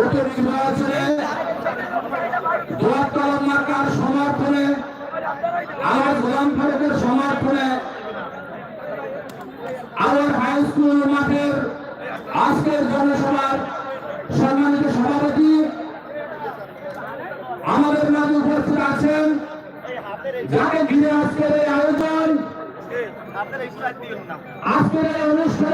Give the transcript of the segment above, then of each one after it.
উপনির্বাচনে দোয়ার কলম মার্কার আমার গোলাম ফারুকের আছেন। যাকে ঘিরে আজকের এই আয়োজন, আজকের এই অনুষ্ঠানে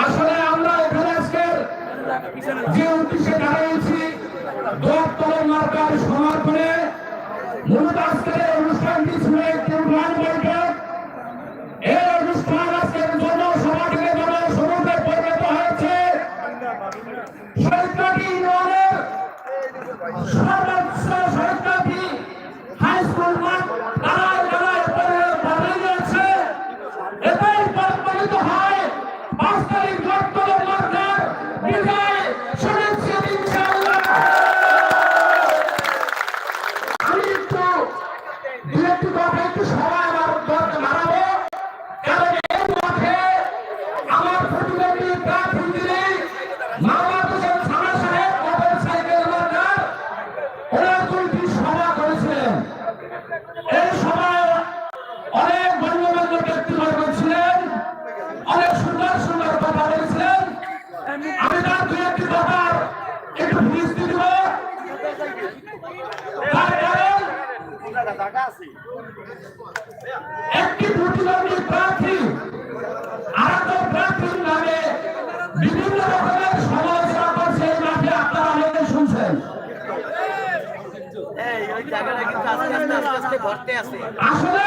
আসলে আমরা এখানে আজকে যে উদ্দেশ্যে দাঁড়িয়েছি দোয়ার তলের মার্কার সমর্পণে মূলত আজকে একটি দুর্নীতি প্রার্থী আরেকজন প্রার্থীর নামে বিভিন্ন রকমের সমালোচনা করছে এই মাঠে আপনারা অনেকে শুনছেন। আসলে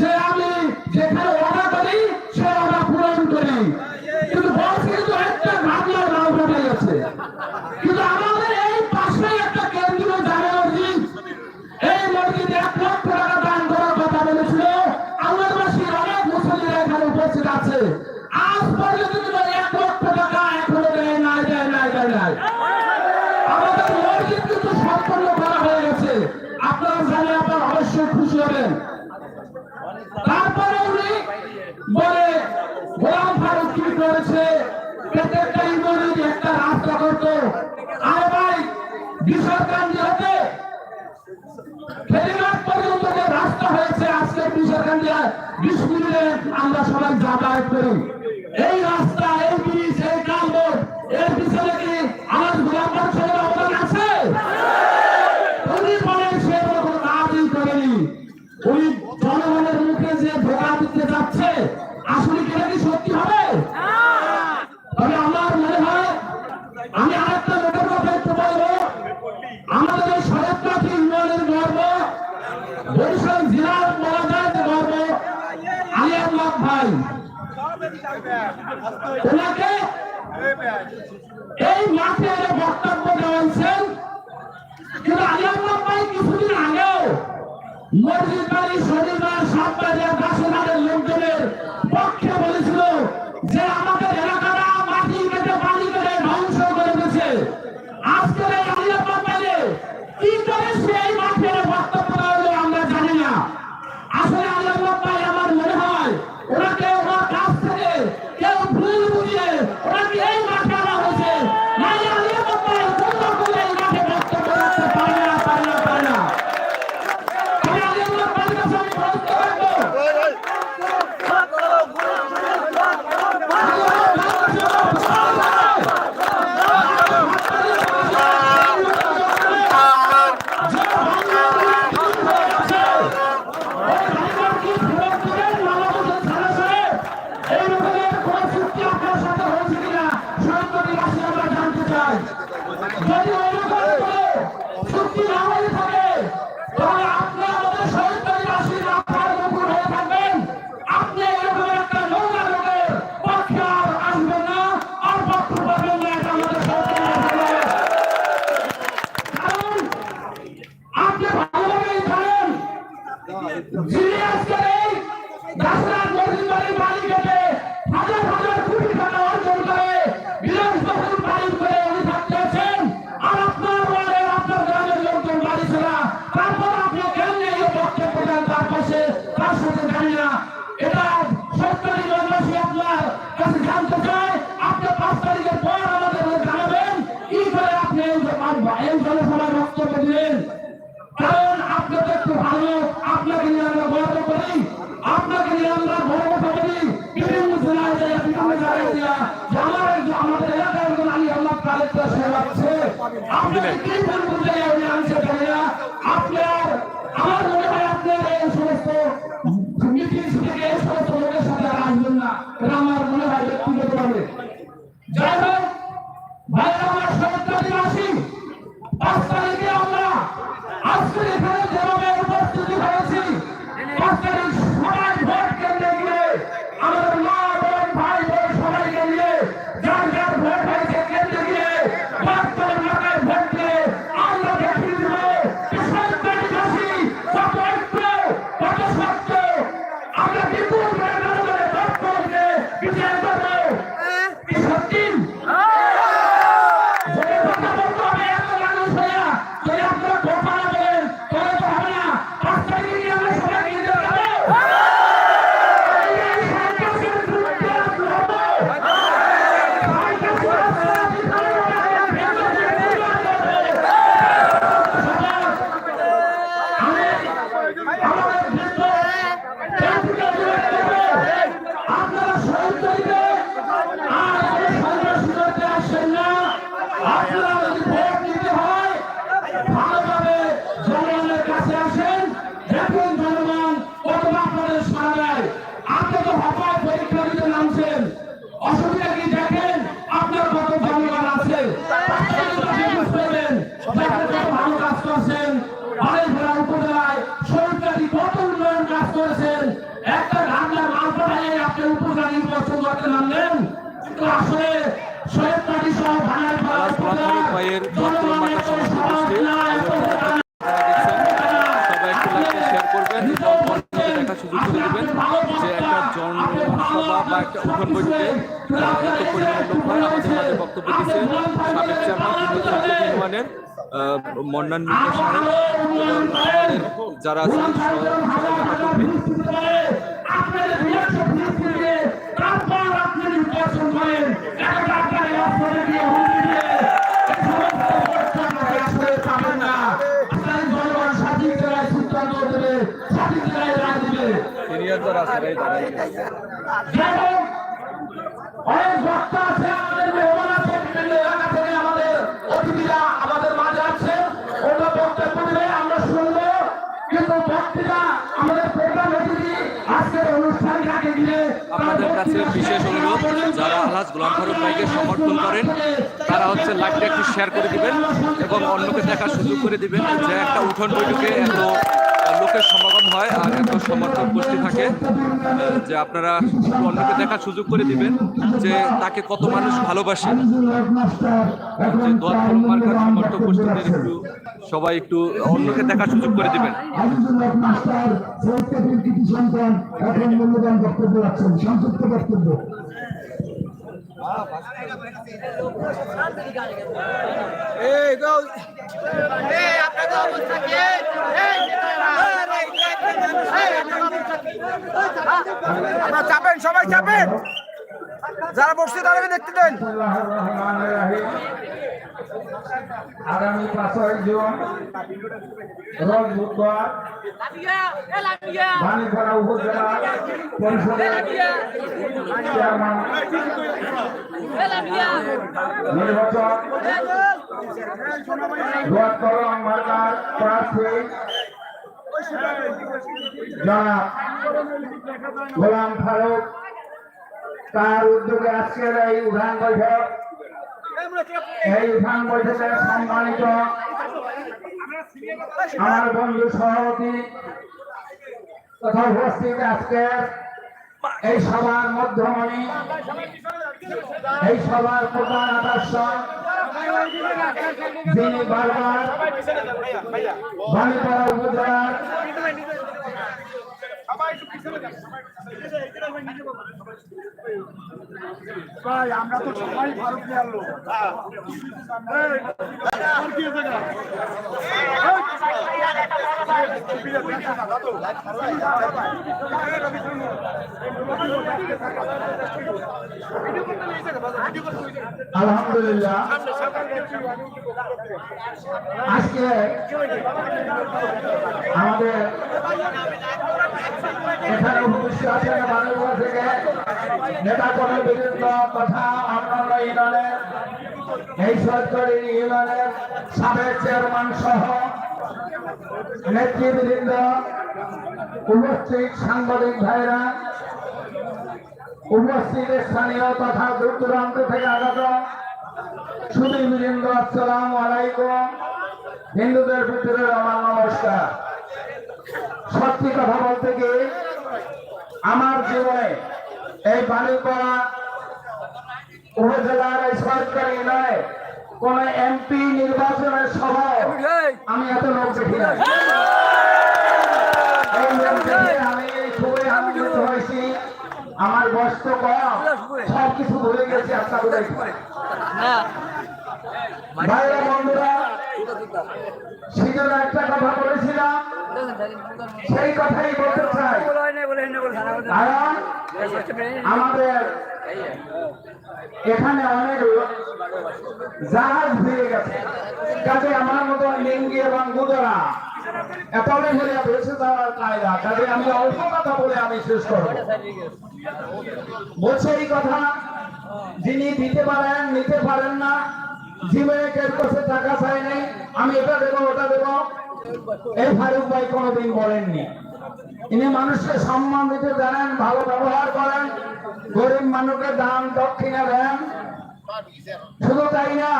যে আমি এখান থেকে বিশ মিনিটে আমরা সবাই যাতায়াত করি। এই রাস্তা ওনাকে এই মাঠে বক্তব্য দেওয়াইছেন কিন্তু আলিয়াল্লাহ ভাই কিছুদিন আগেও মসজিদ বাড়ি, শনিবার সাত বাজার দাসনাদের সত্যি বাঙালি এই জনসভার বক্তব্য দিলেন। কারণ আপনাকে একটু ভালো, আপনাকে নিয়ে আমরা গর্ব করি আপনাকে নিয়ে আমরা গর্ব করি বিভিন্ন জেলায় যাই বিভিন্ন জায়গায় যাই আমার আমাদের এলাকার একজন আলী আল্লাহ কালেক্টর সাহেব আছে আপনাকে কি বলব মন্নান্বিত যারা সিনিয়র যারা আছে অনেক বক্তা আছে আমাদের কাছে বিশেষ অনুরোধ, যারা আলহাজ গোলাম ফারুক ভাইকে সমর্থন করেন, তারা হচ্ছে লাইভটা একটু শেয়ার করে দিবেন এবং অন্যকে দেখার সুযোগ করে দিবেন যে একটা উঠোন বৈঠকে এত লোকের সমর্থন হয় আর এত সমর্থক গোষ্ঠী থাকে যে আপনারা অন্যকে দেখার সুযোগ করে দিবেন যে তাকে কত মানুষ ভালোবাসে। সমর্থক গোষ্ঠীদের একটু সবাই একটু অন্যকে দেখার সুযোগ করে দিবেন। সৈয়দ কবির কৃতি সন্তান এখন মূল্যবান বক্তব্য রাখছেন সংক্ষিপ্ত বক্তব্য আপনারা চাপেন সবাই চাপেন যারা বসছে তাদেরকে দেখতে দেন আগামী পাঁচই জুন রোজ বুধবার বাণীপাড়া উপজেলা পরিষদের চেয়ারম্যান নির্বাচন মার্কার প্রার্থী জনাব গোলাম ফারুক, তার উদ্যোগে আজকের এই উঠান বৈঠক, এই উঠান বৈঠকে সম্মানিত আমার বন্ধু সভাপতি তথা উপস্থিত আজকের এই সভার মধ্যমণি, এই সভার প্রধান আকর্ষণ যিনি বারবার বাণীপাড়া উপজেলার আমরা তো সবাই ভারতীয় আনলো আলহামদুলিল্লাহ। আজকে আমাদের এখানে উপস্থিত আছেন বাংলা থেকে নেতা কর্মী বিভিন্ন তথা অন্যান্য ইউনিয়নের, এই সরকারি ইউনিয়নের সাবেক চেয়ারম্যান সহ নেতৃবৃন্দ, উপস্থিত সাংবাদিক ভাইরা উপস্থিত স্থানীয় তথা থেকে আগত আসসালাম আলাইকুম। হিন্দুদের ভিতরে আমার নমস্কার। সত্যি কথা বলতে কি, আমার জীবনে এই বালিপাড়া উপজেলার সরকারি নয় কোন এমপি নির্বাচনের সভায় আমি এত লোক দেখি আমি খুবই আনন্দিত হয়েছি আমার বয়স তো কম সব কিছু ভুলে গেছি ভাইরা বন্ধুরা সেজন্য একটা কথা বলেছিলাম। সেই কথাই বলতে চাই। আমাদের এখানে অনেক জাহাজ হয়ে গেছে। কাজে আমার মতো লিঙ্গি এবং গুদরা এতটাই হলে বেঁচে যাওয়ার কায়দা কাজে আমি অল্প কথা বলে আমি শেষ করব। বলছে এই কথা, যিনি দিতে পারেন, নিতে পারেন না, জীবনে কেউ কাছে টাকা চাই নাই, আমি এটা দেবো, ওটা দেবো। এই ফারুক ভাই কোনোদিন বলেননি। ইনি মানুষকে সম্মান দিতে জানেন, ভালো ব্যবহার করেন, গরিব মানুষকে দান দক্ষিণা দেন। শুধু তাই না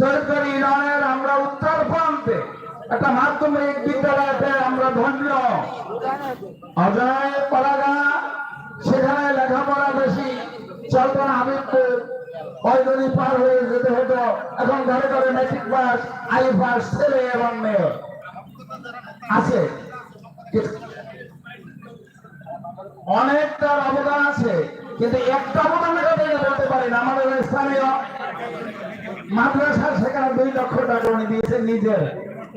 সরকারি ইউনিয়নের আমরা উত্তর প্রান্তে একটা মাধ্যমিক বিদ্যালয়তে আমরা ধন্য। অজয় পালাগা, সেখানে লেখাপড়া বেশি চলতন হাবিবপুর কয়জনই পার হয়ে যেতে হতো, এখন ঘরে ঘরে মেট্রিক পাস আই পাস ছেলে এবং মেয়ে। আছে। অনেকটার অবদান আছে, কিন্তু একটা অবদানের কথা বলতে পারি না আমাদের স্থানীয় মাদ্রাসা সেখানে দুই লক্ষ টাকা উনি দিয়েছেন নিজের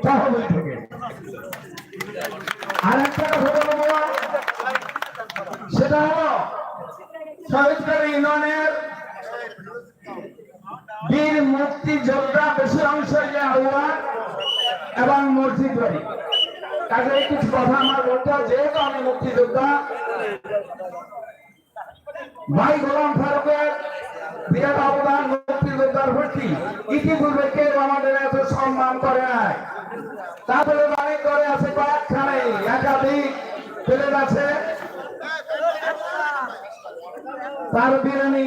তহবিল থেকে। আর একটা কথা বলব সেটা হলো শহীদকারী ইউনিয়নের বীর মুক্তিযোদ্ধা বেশি অংশ যে হওয়া এবং মসজিদ বাড়ি। কাজে কিছু কথা আমার বলতে হয়, যেহেতু আমি মুক্তিযোদ্ধা ভাই গোলাম ফারুকের বিরাট অবদান মুক্তিযোদ্ধার ভর্তি ইতিপূর্বে কেউ আমাদের এত সম্মান করে নাই? তারপরে বাড়ি করে আছে কয়েকখানে একাধিক প্লেট আছে। তার বিরিয়ানি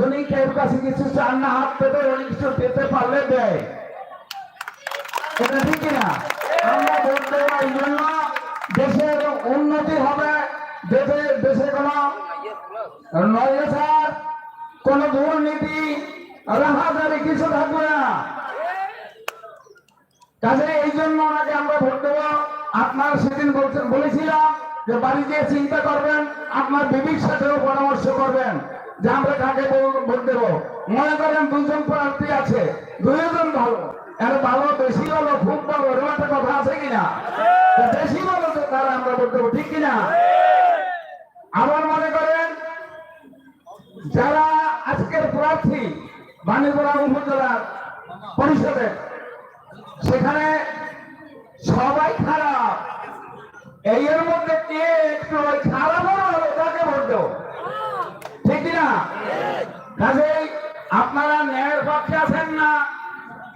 উনি কেউ কাছে কিছু চান না, হাত পেতে উনি কিছু পেতে পারলে দেয়। এটা ঠিক না আমরা ভোট এই জন্য দেশের উন্নতি হবে, দেশে দেশে কোনো নয়সার কোন দুর্নীতি, রাহাজারি কিছু থাকবে না। কাজে এই জন্য ওনাকে আমরা ভোট দেবো। আপনার সেদিন বলছেন, বলেছিলাম যে বাড়ি গিয়ে চিন্তা করবেন, আপনার বিবির সাথেও পরামর্শ করবেন। যে আমরা কাকে ভোট মনে করেন দুজন প্রার্থী আছে, দুইজন ভালো। এর ভালো বেশি ভালো খুব ভালো এরকম একটা কথা আছে কিনা? বেশি ভালো তো তারা আমরা ভোট দেবো, ঠিক কিনা? আবার মনে করেন, যারা আজকের প্রার্থী বাণীপুরা উপজেলার পরিষদে সেখানে সবাই খারাপ। এই এর মধ্যে কে একটু খারাপ হলো তাকে ভোট দেবো। না। কাজেই আপনারা ন্যায়ের পক্ষে আছেন না,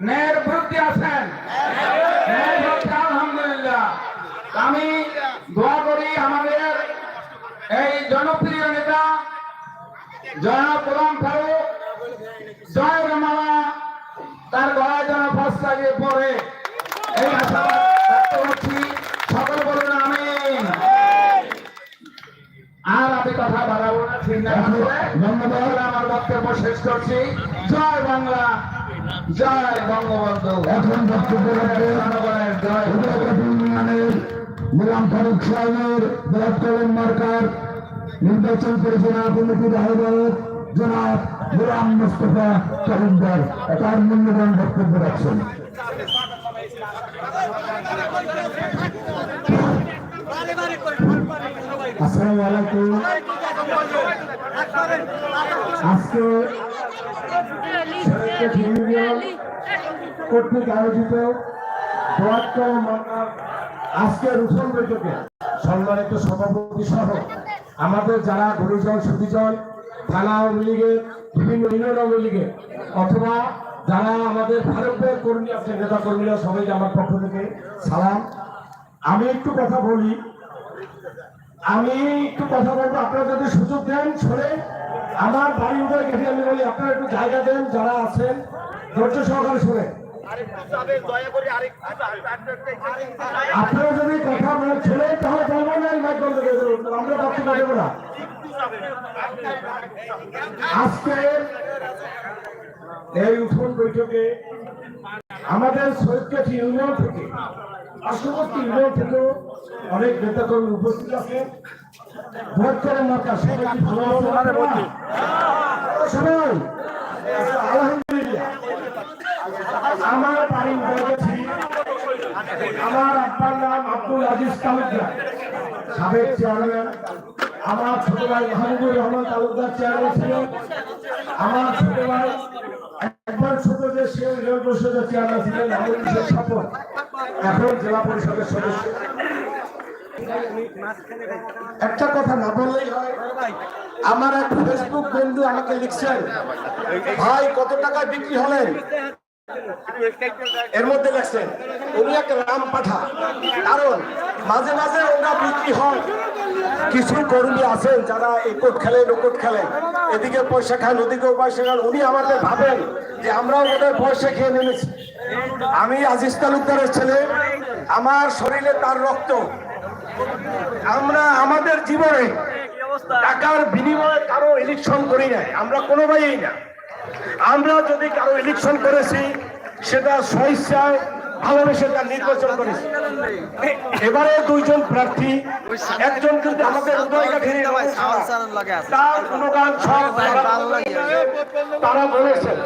ন্যায়ের বিরুদ্ধে আছেন। আলহামদুলিল্লাহ। আমি দোয়া করি আমাদের এই জনপ্রিয় নেতা, জনাব গোলাম ফারুক। জয় মামা তার গলায় যেন ফাঁস লাগিয়ে পড়ে এই আশা ব্যক্ত করছি সকল বলুন আমিন আর আমি কথা বাড়াবো না ঠিক না ধন্যবাদ আমার বক্তব্য শেষ করছি। জয় বাংলা জয় বঙ্গবন্ধু। এখন বক্তব্য জনগণের জয়। গোলাম ফারুক সাহেবের ব্লাড কলম মার্কার নির্বাচন পরিচালনা কমিটির আহ্বায়ক জনাব গোলাম মুস্তফা তালুকদার তার মূল্যবান বক্তব্য রাখছেন। আসসালামু আলাইকুম। আজকে কর্তৃক আয়োজিত আজকের উঠন বৈঠকে সম্মানিত সভাপতি সহ আমাদের যারা গুরুজন সুদীজন থানা আওয়ামী লীগের, বিভিন্ন ইউনিয়ন আওয়ামী লীগের, অথবা যারা আমাদের ভারতের কর্মী আছে নেতা কর্মীরা সবাইকে আমার পক্ষ থেকে সালাম। আমি একটু কথা বলি আমি একটু কথা বলব, আপনারা যদি সুযোগ দেন শোনে আমার বাড়ি উঠে গেছে আমি বলি, আপনারা একটু জায়গা দেন, যারা আছেন, ধৈর্য সহকারে শোনে আপনারা যদি কথা না শোনেন তাহলে বলব না আমরা বক্তব্য দেবো না। আজকে এই উঠোন বৈঠকে আমাদের সৈকত ইউনিয়ন থেকে পার্শ্ববর্তী ইউনিয়ন অনেক নেতাকর্মী উপস্থিত আছে। ভোট করে মার্কা সবাই ভালো সবাই। আলহামদুলিল্লাহ। আমার বাড়ি গেছি আমার আব্বার নাম আব্দুল আজিজ তালুকদার সাবেক চেয়ারম্যান। আমার ছোট ভাই মাহমুদুর রহমান তালুকদার চেয়ারম্যান ছিলেন। আমার ছোট ভাই একবার ছোট যে সে চেয়ারম্যান ছিলেন এখন জেলা পরিষদের সদস্য। একটা কথা না বললেই হয়। আমার এক ফেসবুক বন্ধু আমাকে লিখছেন, ভাই, কত টাকায় বিক্রি হলেন? এর মধ্যে লেখছেন, উনি একটা রাম পাঠা। কারণ মাঝে মাঝে ওরা বিক্রি হয়। কিছু কর্মী আছেন যারা এই কোট খেলে নোকট খেলে। এদিকে পয়সা খান, ওদিকেও পয়সা খান। উনি আমাদের ভাবেন যে আমরাও ওদের পয়সা খেয়ে নেমেছি আমি আজিজ তালুকদারের ছেলে। আমার শরীরে তার রক্ত। আমরা আমাদের জীবনে টাকার বিনিময়ে কারও ইলেকশন করি নাই। আমরা কোনো ভাইই না। আমরা যদি কারও ইলেকশন করেছি, সেটা স্বেচ্ছায় ভালোবেসে তার নির্বাচন করেছে। এবারে দুইজন প্রার্থী, একজন কিন্তু আমাদের তার গুণগান সব তারা বলেছেন